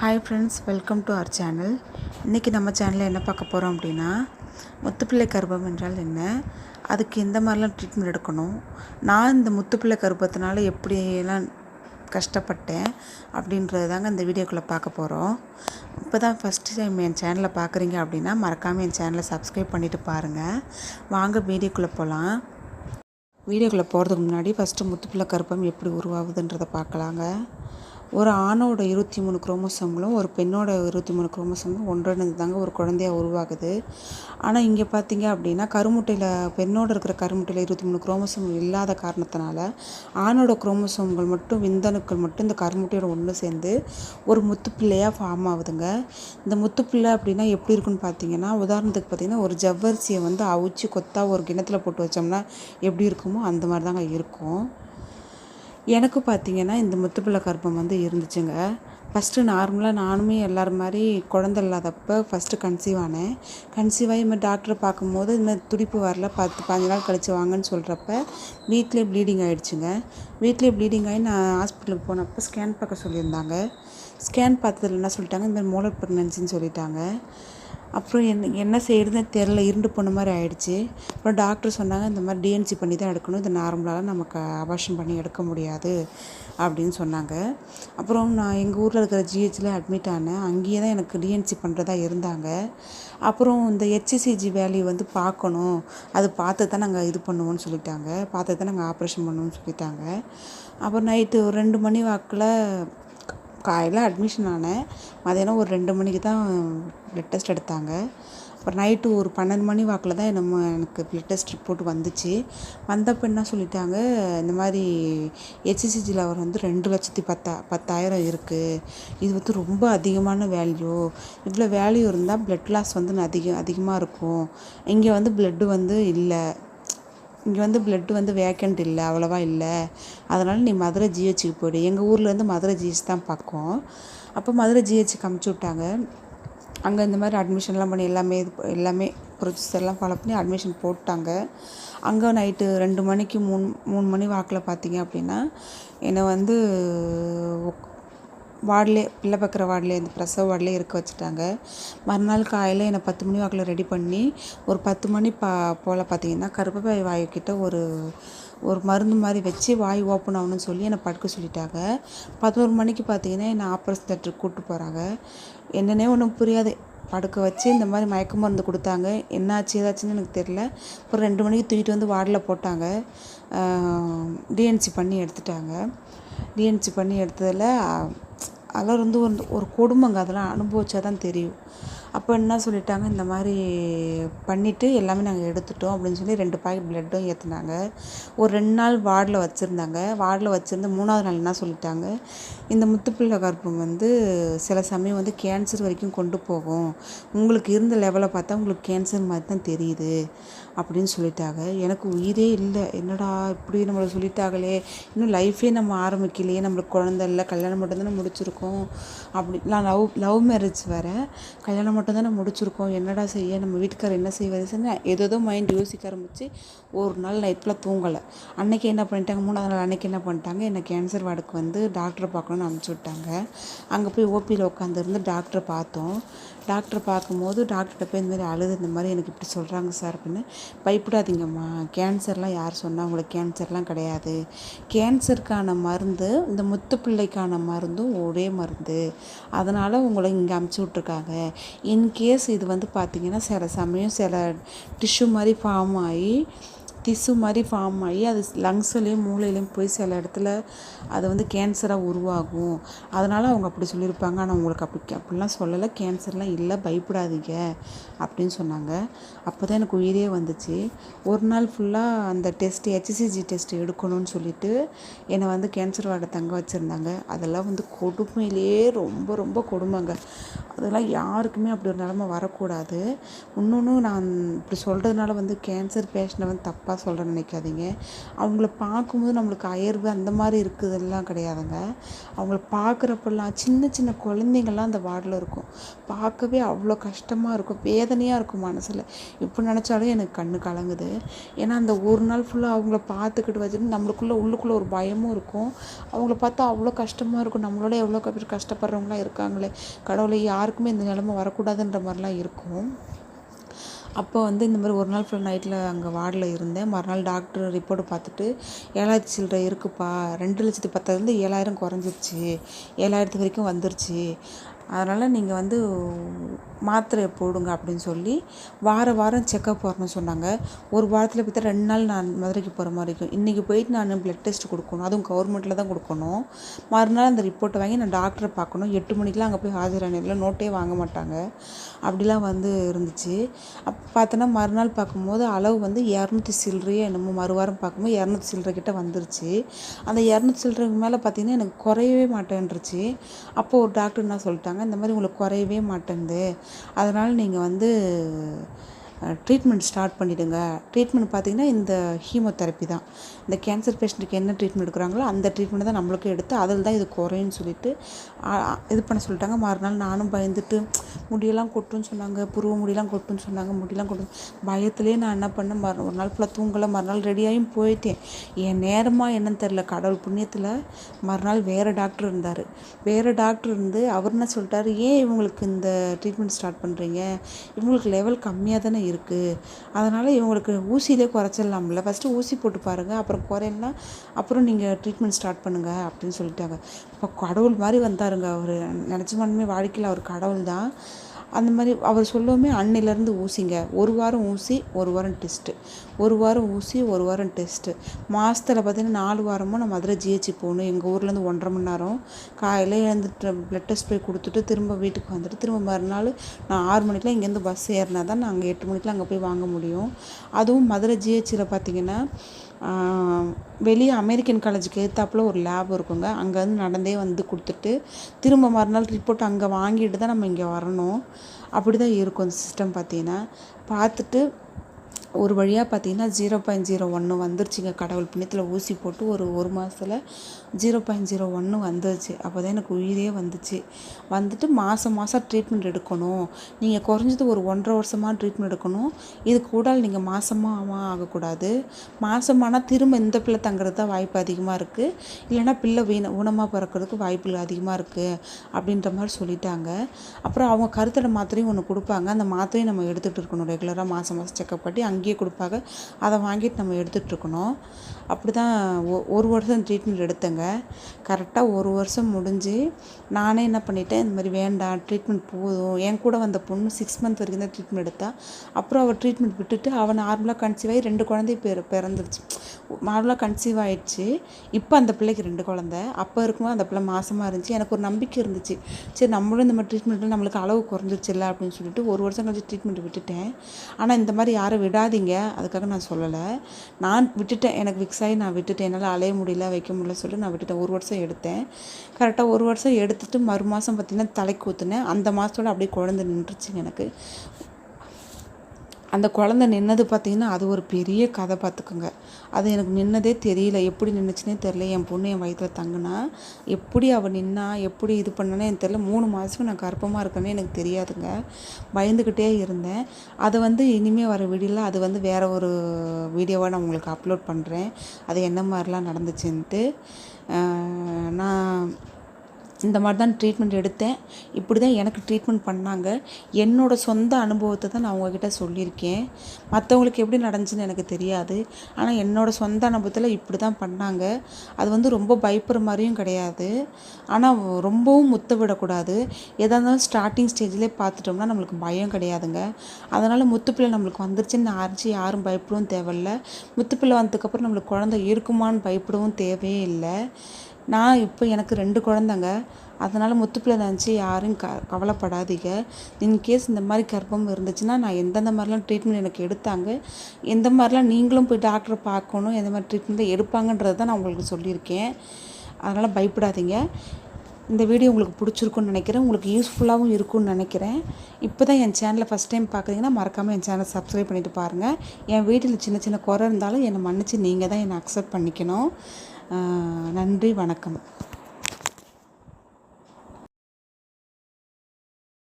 Hi friends welcome to our channel இன்றைக்கி நம்ம சேனலில் என்ன பார்க்க போகிறோம் அப்படின்னா முத்துப்பிள்ளை கர்ப்பம் என்றால் என்ன? அதுக்கு எந்த மாதிரிலாம் ட்ரீட்மெண்ட் எடுக்கணும்? நான் இந்த முத்துப்பிள்ளை கர்ப்பத்தினால எப்படியெல்லாம் கஷ்டப்பட்டேன் அப்படின்றது தாங்க இந்த வீடியோக்குள்ளே பார்க்க போகிறோம் இப்போ தான் ஃபஸ்ட்டு டைம் என் சேனலை பார்க்குறீங்க அப்படின்னா மறக்காமல் என் சேனலை சப்ஸ்கிரைப் பண்ணிவிட்டு பாருங்கள் வாங்க வீடியோக்குள்ளே போகலாம் வீடியோக்குள்ளே போகிறதுக்கு முன்னாடி ஃபஸ்ட்டு முத்துப்பிள்ளை கருப்பம் எப்படி உருவாகுதுன்றதை பார்க்கலாங்க. ஒரு ஆணோட இருபத்தி மூணு குரோமோசோம்களும் ஒரு பெண்ணோட இருபத்தி மூணு குரோமோசோம்களும் ஒன்றிணைந்து தாங்க ஒரு குழந்தையா உருவாகுது ஆனால் இங்கே பார்த்தீங்க அப்படின்னா கருமுட்டையில் பெண்ணோட இருக்கிற கருமுட்டையில் இருபத்தி மூணு குரோமோசோம் இல்லாத காரணத்தினால ஆணோட குரோமோசோம்கள் மட்டும் விந்தணுக்கள் மட்டும் இந்த கருமுட்டையோட ஒன்று சேர்ந்து ஒரு முத்துப்பிள்ளையாக ஃபார்ம் ஆகுதுங்க. இந்த முத்துப்பிள்ளை அப்படின்னா எப்படி இருக்குன்னு பார்த்தீங்கன்னா உதாரணத்துக்கு பார்த்தீங்கன்னா ஒரு ஜவ்வரிசியை வந்து அவிச்சு கொத்தாக ஒரு கிணத்துல போட்டு வச்சோம்னா எப்படி இருக்குமோ அந்த மாதிரி தாங்க இருக்கும். எனக்கு பார்த்தீங்கன்னா இந்த முத்துப்பிள்ளை கர்ப்பம் வந்து இருந்துச்சுங்க. ஃபஸ்ட்டு நார்மலாக நானுமே எல்லோரும் மாதிரி குழந்த இல்லாதப்போ ஃபஸ்ட்டு கன்சீவ் ஆனேன். கன்சீவ் ஆகி மாதிரி டாக்டரை பார்க்கும்போது இந்த துடிப்பு வரல பத்து பாஞ்சு நாள் கழிச்சு வாங்கன்னு சொல்கிறப்ப வீட்டிலே ப்ளீடிங் ஆகிடுச்சுங்க வீட்டிலே ப்ளீடிங் ஆகி நான் ஹாஸ்பிட்டலுக்கு போனப்போ ஸ்கேன் பார்க்க சொல்லியிருந்தாங்க. ஸ்கேன் பார்த்ததில் என்ன சொல்லிட்டாங்க? இந்த மாதிரி மோலர் ப்ரெக்னன்சின்னு சொல்லிட்டாங்க. அப்புறம் என்ன என்ன செய்கிறதுன்னு தெரில இருண்டு போன மாதிரி ஆயிடுச்சு. அப்புறம் டாக்டர் சொன்னாங்க இந்த மாதிரி டிஎன்சி பண்ணி தான் எடுக்கணும். இது நார்மலாக நமக்கு அபாஷன் பண்ணி எடுக்க முடியாது அப்படின்னு சொன்னாங்க. அப்புறம் நான் எங்கள் ஊரில் இருக்கிற ஜிஹெச்சில் அட்மிட் ஆனேன். அங்கேயே தான் எனக்கு டிஎன்சி பண்ணுறதா இருந்தாங்க. அப்புறம் இந்த ஹெச்சிசிஜி வேல்யூ வந்து பார்க்கணும். அது பார்த்து தான் நாங்கள் இது பண்ணுவோம்னு சொல்லிட்டாங்க. பார்த்து தான் நாங்கள் ஆப்ரேஷன் பண்ணுவோம்னு சொல்லிட்டாங்க. அப்புறம் நைட்டு ஒரு ரெண்டு மணி வாக்கில் காலையில் அட்மிஷன் ஆனேன். மதியானம் ஒரு ரெண்டு மணிக்கு தான் ப்ளட் டெஸ்ட் எடுத்தாங்க. அப்புறம் நைட்டு ஒரு பன்னெண்டு மணி வாக்கில் தான் நம்ம எனக்கு ப்ளட் டெஸ்ட் ரிப்போர்ட் வந்துச்சு. வந்தப்போ என்ன சொல்லிட்டாங்க இந்த மாதிரி ஹெச்சிசிஜி லெவல் வந்து ரெண்டு லட்சத்தி பத்தா பத்தாயிரம் இருக்குது இது வந்து ரொம்ப அதிகமான வேல்யூ இவ்வளோ வேல்யூ இருந்தால் ப்ளட் லாஸ் வந்து அதிகம் அதிகமாக இருக்கும். இங்கே வந்து ப்ளட்டு வந்து இல்லை. இங்கே வந்து பிளட்டு வந்து வேக்கண்ட் இல்லை அவ்வளோவா இல்லை. அதனால் நீ மதுரை ஜிஹெச்சுக்கு போய்டு. எங்கள் ஊர்லேருந்து மதுரை ஜிஹெச் தான் பக்கம். அப்போ மதுரை ஜிஹெச்சுக்கு அமுச்சு விட்டாங்க. அங்கே இந்த மாதிரி அட்மிஷன்லாம் பண்ணி எல்லாமே இது எல்லாமே ப்ரொசீஜர்லாம் ஃபாலோ பண்ணி அட்மிஷன் போட்டாங்க. அங்கே நைட்டு ரெண்டு மணிக்கு மூணு மூணு மணி வாக்கில் பார்த்தீங்க அப்படின்னா என்னை வந்து வார்டிலே பிள்ளை பார்க்குற வார்டிலே இந்த பிரசவ வார்டிலே இருக்க வச்சுட்டாங்க. மறுநாள் காலையில் என்னை பத்து மணி வாக்கில் ரெடி பண்ணி ஒரு பத்து மணி பா போல் பார்த்தீங்கன்னா கருப்பப்பை வாயு ஒரு ஒரு மருந்து மாதிரி வச்சு வாய் ஓப்பன் ஆகணும்னு சொல்லி என்னை படுக்க சொல்லிட்டாங்க. பதினோரு மணிக்கு பார்த்தீங்கன்னா என்னை ஆப்ரேஷன் தேட்டருக்கு கூப்பிட்டு போகிறாங்க என்னன்னே ஒன்றும் புரியாது. படுக்க வச்சு இந்த மாதிரி மயக்க மருந்து கொடுத்தாங்க. என்னாச்சு ஏதாச்சுன்னு எனக்கு தெரில அப்புறம் ரெண்டு மணிக்கு தூக்கிட்டு வந்து வார்டில் போட்டாங்க. டிஎன்சி பண்ணி எடுத்துட்டாங்க. டிஎன்சி பண்ணி எடுத்ததில் அதெல்லாம் வந்து ஒரு ஒரு கொடுமைங்க. அதெல்லாம் அனுபவிச்சா தான் தெரியும். அப்போ என்ன சொல்லிட்டாங்க இந்த மாதிரி பண்ணிவிட்டு எல்லாமே நாங்கள் எடுத்துட்டோம் அப்படின்னு சொல்லி ரெண்டு பாக்கெட் ப்ளட்டும் ஏற்றுனாங்க ஒரு ரெண்டு நாள் வார்டில் வச்சுருந்தாங்க. வார்டில் வச்சுருந்து மூணாவது நாள் என்ன சொல்லிட்டாங்க இந்த முத்துப்பிள்ளை கர்ப்பம் வந்து சில சமயம் வந்து கேன்சர் வரைக்கும் கொண்டு போகும். உங்களுக்கு இருந்த லெவலை பார்த்தா உங்களுக்கு கேன்சர் மாதிரி தான் தெரியுது. அப்படின்னு சொல்லிட்டாங்க. எனக்கு உயிரே இல்லை. என்னடா இப்படி நம்மளை சொல்லிட்டாங்களே. இன்னும் லைஃபே நம்ம ஆரம்பிக்கலையே. நம்மளுக்கு குழந்த இல்லை. கல்யாணம் மட்டும்தானே முடிச்சிருக்கோம். அப்படி நான் லவ் லவ் மேரேஜ் வேறு. கல்யாணம் மட்டும்தானே முடிச்சிருக்கோம். என்னடா செய்ய? நம்ம வீட்டுக்காரர் என்ன செய்வது ஏதோ மைண்ட் யோசிக்க ஆரம்பித்து ஒரு நாள் நைட்டில் தூங்கலை. அன்னைக்கு என்ன பண்ணிட்டாங்க? மூணாவது நாள் அன்னைக்கு என்ன பண்ணிட்டாங்க? என்ன கேன்சர் வார்டுக்கு வந்து டாக்டரை பார்க்கணுன்னு அனுப்பிச்சி விட்டாங்க. அங்கே போய் ஓபியில் உட்காந்துருந்து டாக்டரை பார்த்தோம். டாக்டரை பார்க்கும்போது டாக்டர்கிட்ட போய் இந்த மாதிரி அழுது இந்த மாதிரி எனக்கு இப்படி சொல்கிறாங்க சார் அப்படின்னு பயப்படாதீங்கம்மா. கேன்சர்லாம் யார் சொன்னால் உங்களுக்கு கேன்சர்லாம் கிடையாது. கேன்சருக்கான மருந்து இந்த முத்துப்பிள்ளைக்கான மருந்தும் ஒரே மருந்து. அதனால் உங்களை இங்கே அமுச்சு விட்ருக்காங்க இன்கேஸ் இது வந்து பார்த்திங்கன்னா சில சமயம் சில டிஷ்யூ மாதிரி ஃபார்ம் ஆகி திசு மாதிரி ஃபார்ம் ஆகி அது லங்ஸ்லேயும் மூளையிலையும் போய் சில இடத்துல அது வந்து கேன்சராக உருவாகும். அதனால் அவங்க அப்படி சொல்லியிருப்பாங்க. ஆனால் உங்களுக்கு அப்படி அப்படிலாம் சொல்லலை. கேன்சர்லாம் இல்லை பயப்படாதீங்க அப்படின்னு சொன்னாங்க. அப்போ தான் எனக்கு உயிரே வந்துச்சு. ஒரு நாள் ஃபுல்லாக அந்த டெஸ்ட்டு ஹெச்சிசிஜி டெஸ்ட் எடுக்கணும்னு சொல்லிட்டு என்னை வந்து கேன்சர் வார்டை தங்க வச்சுருந்தாங்க. அதெல்லாம் வந்து கொடுமையிலே ரொம்ப ரொம்ப கொடுமைங்க. அதெல்லாம் யாருக்குமே அப்படி ஒரு நிலமை வரக்கூடாது. இன்னொன்று நான் இப்படி சொல்கிறதுனால வந்து கேன்சர் பேஷண்ட்டை வந்து தப்பாக சொல்கிறேன்னு நினைக்காதீங்க. அவங்கள பார்க்கும்போது நம்மளுக்கு அயர்வு அந்த மாதிரி இருக்குதெல்லாம் கிடையாதுங்க. அவங்கள பார்க்குறப்பெல்லாம் சின்ன சின்ன குழந்தைங்கள்லாம் அந்த வார்டில் இருக்கும். பார்க்கவே அவ்வளோ கஷ்டமாக இருக்கும். வேதனையாக இருக்கும் மனசில். இப்போ நினச்சாலும் எனக்கு கண்ணு கலங்குது. ஏன்னா அந்த ஒரு நாள் ஃபுல்லாக அவங்கள பார்த்துக்கிட்டு வச்சுட்டு நம்மளுக்குள்ளே உள்ளுக்குள்ளே ஒரு பயமும் இருக்கும். அவங்கள பார்த்தா அவ்வளோ கஷ்டமாக இருக்கும். நம்மளோட எவ்வளோ பேர் கஷ்டப்படுறவங்களாம் இருக்காங்களே. கடவுளை யாருக்குமே இந்த நிலமை வரக்கூடாதுன்ற மாதிரிலாம் இருக்கும். அப்போ வந்து இந்த மாதிரி ஒரு நாள் ஃபுல் நைட்டில் அங்கே வார்டில் இருந்தேன். மறுநாள் டாக்டர் ரிப்போர்ட்டை பார்த்துட்டு ஏழாயிரத்தி சில்லற இருக்குப்பா ரெண்டு லட்சத்தி பத்தாயிரந்து ஏழாயிரம் குறைஞ்சிருச்சு. ஏழாயிரத்து வரைக்கும் வந்துருச்சு. அதனால் நீங்கள் வந்து மாத்திரையை போடுங்க அப்படின்னு சொல்லி வார வாரம் செக்கப் வரணும்னு சொன்னாங்க. ஒரு வாரத்தில் பார்த்தா ரெண்டு நாள் நான் மதுரைக்கு போகிற மாதிரி இருக்கும். இன்றைக்கி போயிட்டு நான் ப்ளட் டெஸ்ட் கொடுக்கணும். அதுவும் கவர்மெண்ட்டில் தான் கொடுக்கணும். மறுநாள் அந்த ரிப்போர்ட்டை வாங்கி நான் டாக்டரை பார்க்கணும். எட்டு மணிக்கெலாம் அங்கே போய் ஆஜரானில் நோட்டே வாங்க மாட்டாங்க. அப்படிலாம் வந்து இருந்துச்சு. அப்போ பார்த்தோன்னா மறுநாள் பார்க்கும்போது அளவு வந்து இரநூத்தி சில்லறையே என்னமோ மறுவாரம் பார்க்கும்போது இரநூத்தி சில்லறை கிட்ட வந்துருச்சு. அந்த இரநூத்தி சில்லறைக்கு மேலே பார்த்தீங்கன்னா எனக்கு குறையவே மாட்டேன்ருச்சு அப்போது ஒரு டாக்டர் என்ன சொல்லிட்டாங்க? இந்த மாதிரி உங்களுக்கு குறையவே மாட்டேங்குது அதனால் நீங்கள் வந்து ட்ரீட்மெண்ட் ஸ்டார்ட் பண்ணிவிடுங்க ட்ரீட்மெண்ட் பார்த்திங்கன்னா இந்த ஹீமோதெரப்பி தான். இந்த கேன்சர் பேஷண்ட்டுக்கு என்ன ட்ரீட்மெண்ட் எடுக்கிறாங்களோ அந்த ட்ரீட்மெண்ட் தான் நம்மளுக்கும் எடுத்து அதில் தான் இது குறையும்னு சொல்லிட்டு இது பண்ண சொல்லிட்டாங்க. மறுநாள் நானும் பயந்துட்டு முடியெல்லாம் கொட்டுன்னு சொன்னாங்க. புருவ முடியெல்லாம் கொட்டுன்னு சொன்னாங்க. முடியெல்லாம் கொட்டு பயத்துலேயே நான் என்ன பண்ணேன்? மறு ஒரு நாள் ஃபுல்லாக தூங்கலை. மறுநாள் ரெடியாகியும் போயிட்டேன். என் நேரமாக என்னன்னு தெரில கடவுள் புண்ணியத்தில் மறுநாள் வேறு டாக்டர் இருந்தார். வேறு டாக்டர் இருந்து அவர் என்ன சொல்லிட்டார்? ஏன் இவங்களுக்கு இந்த ட்ரீட்மெண்ட் ஸ்டார்ட் பண்ணுறீங்க இவங்களுக்கு லெவல் கம்மியாக தானே இருக்குது அதனால் இவங்களுக்கு ஊசியிலே குறைச்சிடலாம்ல. ஃபஸ்ட்டு ஊசி போட்டு பாருங்கள் அப்புறம் குறையலாம் அப்புறம் நீங்கள் ட்ரீட்மெண்ட் ஸ்டார்ட் பண்ணுங்கள் அப்படின்னு சொல்லிட்டாங்க. இப்போ கடவுள் மாதிரி வந்தாருங்க அவர். நினச்ச நினச்சமானுமே வாழ்க்கையில் அவர் கடவுள் தான் அந்த மாதிரி அவர் சொல்லவுமே அன்னையிலேருந்து ஊசிங்க. ஒரு வாரம் ஊசி ஒரு வாரம் டெஸ்ட்டு ஒரு வாரம் ஊசி ஒரு வாரம் டெஸ்ட்டு மாதத்தில் பார்த்திங்கன்னா நாலு வாரமும் நான் மதுரை ஜிஹெச்சி போகணும். எங்கள் ஊர்லேருந்து ஒன்றரை மணி நேரம். காலையில் எழுந்துட்டு ப்ளட் டெஸ்ட் போய் கொடுத்துட்டு திரும்ப வீட்டுக்கு வந்துட்டு திரும்ப மறுநாள் நான் ஆறு மணிக்கெலாம் இங்கேருந்து பஸ் ஏறினா தான் நான் அங்கே எட்டு மணிக்கெலாம் அங்கே போய் வாங்க முடியும். அதுவும் மதுரை ஜிஹெச்சியில் பார்த்திங்கன்னா வெளியே அமெரிக்கன் காலேஜுக்கு எதிர்த்தாப்புல ஒரு லேப் இருக்குங்க. அங்கேருந்து நடந்தே வந்து கொடுத்துட்டு திரும்ப மறுநாள் ரிப்போர்ட் அங்கே வாங்கிட்டு தான் நம்ம இங்கே வரணும். அப்படி தான் இருக்கும் அந்த சிஸ்டம் பார்த்தீங்கன்னா. பார்த்துட்டு ஒரு வழியாக பார்த்தீங்கன்னா ஜீரோ பாயிண்ட் ஜீரோ ஒன்று வந்துருச்சுங்க. கடவுள் புண்ணியத்தில் ஊசி போட்டு ஒரு ஒரு மாதத்தில் ஜீரோ பாயிண்ட் ஜீரோ ஒன்று வந்துருச்சு. அப்போ தான் எனக்கு உயிரே வந்துச்சு. வந்துட்டு மாதம் மாதம் ட்ரீட்மெண்ட் எடுக்கணும். நீங்கள் குறைஞ்சது ஒரு ஒன்றரை வருஷமாக ட்ரீட்மெண்ட் எடுக்கணும். இது கூட நீங்கள் மாதமாக ஆகக்கூடாது. மாதமானால் திரும்ப இந்த பிள்ளை தங்குறது தான் வாய்ப்பு அதிகமாக இருக்குது இல்லைன்னா பிள்ளை வீண ஊனமாக பிறக்கிறதுக்கு வாய்ப்புகள் அதிகமாக இருக்குது அப்படின்ற மாதிரி சொல்லிட்டாங்க. அப்புறம் அவங்க கருத்தடை மாத்திரையும் ஒன்று கொடுப்பாங்க. அந்த மாத்திரையும் நம்ம எடுத்துகிட்டு இருக்கணும் ரெகுலராக மாதம் மாதம் செக்கப் பண்ணி அங்கே அங்கேயே கொடுப்பாங்க. அதை வாங்கிட்டு நம்ம எடுத்துகிட்ருக்கணும். அப்படி தான் ஒ ஒரு வருஷம் ட்ரீட்மெண்ட் எடுத்தேங்க. கரெக்டாக ஒரு வருஷம் முடிஞ்சு நானே என்ன பண்ணிட்டேன் இந்த மாதிரி வேண்டாம் ட்ரீட்மெண்ட் போதும். என் கூட வந்த பொண்ணு சிக்ஸ் மந்த் வரைக்கும் தான் ட்ரீட்மெண்ட் எடுத்தா. அப்புறம் அவள் ட்ரீட்மெண்ட் விட்டுட்டு அவன் நார்மலாக கன்சீவ் ஆகி ரெண்டு குழந்தை பிற பிறந்துருச்சு. நார்மலாக கன்சீவ் ஆகிடுச்சு இப்போ அந்த பிள்ளைக்கு ரெண்டு குழந்த. அப்போ இருக்கும்போது அந்த பிள்ளை மாசமாக இருந்துச்சு. எனக்கு ஒரு நம்பிக்கை இருந்துச்சு. சரி நம்மளும் இந்த மாதிரி ட்ரீட்மெண்ட்டில் நம்மளுக்கு அளவு குறைஞ்சிருச்சுல்ல அப்படின்னு சொல்லிட்டு ஒரு வருஷம் கழிச்சு ட்ரீட்மெண்ட் விட்டுட்டேன். ஆனால் இந்த மாதிரி யாரும் விடாதீங்க அதுக்காக நான் சொல்லலை. நான் விட்டுட்டேன். எனக்கு விக்ஸ் ஆகி நான் விட்டுட்டேன். என்னால் அலைய முடியல வைக்க முடியல சொல்லிட்டு நான் விட்டுட்டேன். ஒரு வருஷம் எடுத்தேன். கரெக்டாக ஒரு வருஷம் எடுத்துட்டு மறு மாதம் பார்த்திங்கன்னா தலைக்கு ஊற்றுனேன் அந்த மாதத்தோட அப்படியே குழந்தை நின்றுச்சுங்க எனக்கு. அந்த குழந்த நின்னது பார்த்திங்கன்னா அது ஒரு பெரிய கதை பார்த்துக்குங்க. அது எனக்கு நின்னதே தெரியல. எப்படி நின்றுச்சுனே தெரில என் பொண்ணு என் வயிற்றில் தங்கினா எப்படி அவள் நின்னா எப்படி இது பண்ணனே எனக்கு தெரில மூணு மாதத்துக்கு நான் கர்ப்பமாக இருக்கேன்னு எனக்கு தெரியாதுங்க. பயந்துக்கிட்டே இருந்தேன். அதை வந்து இனிமேல் வர வீடியோவில் அது வந்து வேறு ஒரு வீடியோவாக நான் உங்களுக்கு அப்லோட் பண்ணுறேன் அது என்ன மாதிரிலாம் நடந்துச்சுன்ட்டு நான் இந்த மாதிரி தான் ட்ரீட்மெண்ட் எடுத்தேன். இப்படி தான் எனக்கு ட்ரீட்மெண்ட் பண்ணாங்க. என்னோடய சொந்த அனுபவத்தை தான் நான் உங்ககிட்ட சொல்லியிருக்கேன். மற்றவங்களுக்கு எப்படி நடந்துச்சுன்னு எனக்கு தெரியாது. ஆனால் என்னோடய சொந்த அனுபவத்தில் இப்படி தான் பண்ணாங்க. அது வந்து ரொம்ப பயப்படுற மாதிரியும் கிடையாது. ஆனால் ரொம்பவும் முத்த விடக்கூடாது. எதாக இருந்தாலும் ஸ்டார்டிங் ஸ்டேஜ்லேயே பார்த்துட்டோம்னா நம்மளுக்கு பயம் கிடையாதுங்க. அதனால் முத்துப்பிள்ளை நம்மளுக்கு வந்துருச்சுன்னு ஆரிச்சு யாரும் பயப்படவும் தேவையில்ல. முத்துப்பிள்ளை வந்ததுக்கப்புறம் நம்மளுக்கு குழந்தை இருக்குமான்னு பயப்படவும் தேவையே இல்லை. நான் இப்போ எனக்கு ரெண்டு குழந்தைங்க. அதனால் முத்துப்பிள்ளை நினச்சி யாரும் க கவலைப்படாதீங்க. இன்கேஸ் இந்த மாதிரி கர்ப்பம் இருந்துச்சுன்னா நான் எந்தெந்த மாதிரிலாம் ட்ரீட்மெண்ட் எனக்கு எடுத்தாங்க எந்த மாதிரிலாம் நீங்களும் போய் டாக்டரை பார்க்கணும் எந்த மாதிரி ட்ரீட்மெண்ட் எடுப்பாங்கன்றது தான் நான் உங்களுக்கு சொல்லியிருக்கேன். அதனால் பயப்படாதீங்க. இந்த வீடியோ உங்களுக்கு பிடிச்சிருக்குன்னு நினைக்கிறேன். உங்களுக்கு யூஸ்ஃபுல்லாகவும் இருக்கும்னு நினைக்கிறேன். இப்போ தான் என் சேனலை ஃபஸ்ட் டைம் பார்க்குறீங்கன்னா மறக்காமல் என் சேனலை சப்ஸ்கிரைப் பண்ணிவிட்டு பாருங்கள் என் வீட்டில் சின்ன சின்ன குறை இருந்தாலும் என்னை மன்னித்து நீங்கள் தான் என்னை அக்செப்ட் பண்ணிக்கணும். நன்றி வணக்கம்.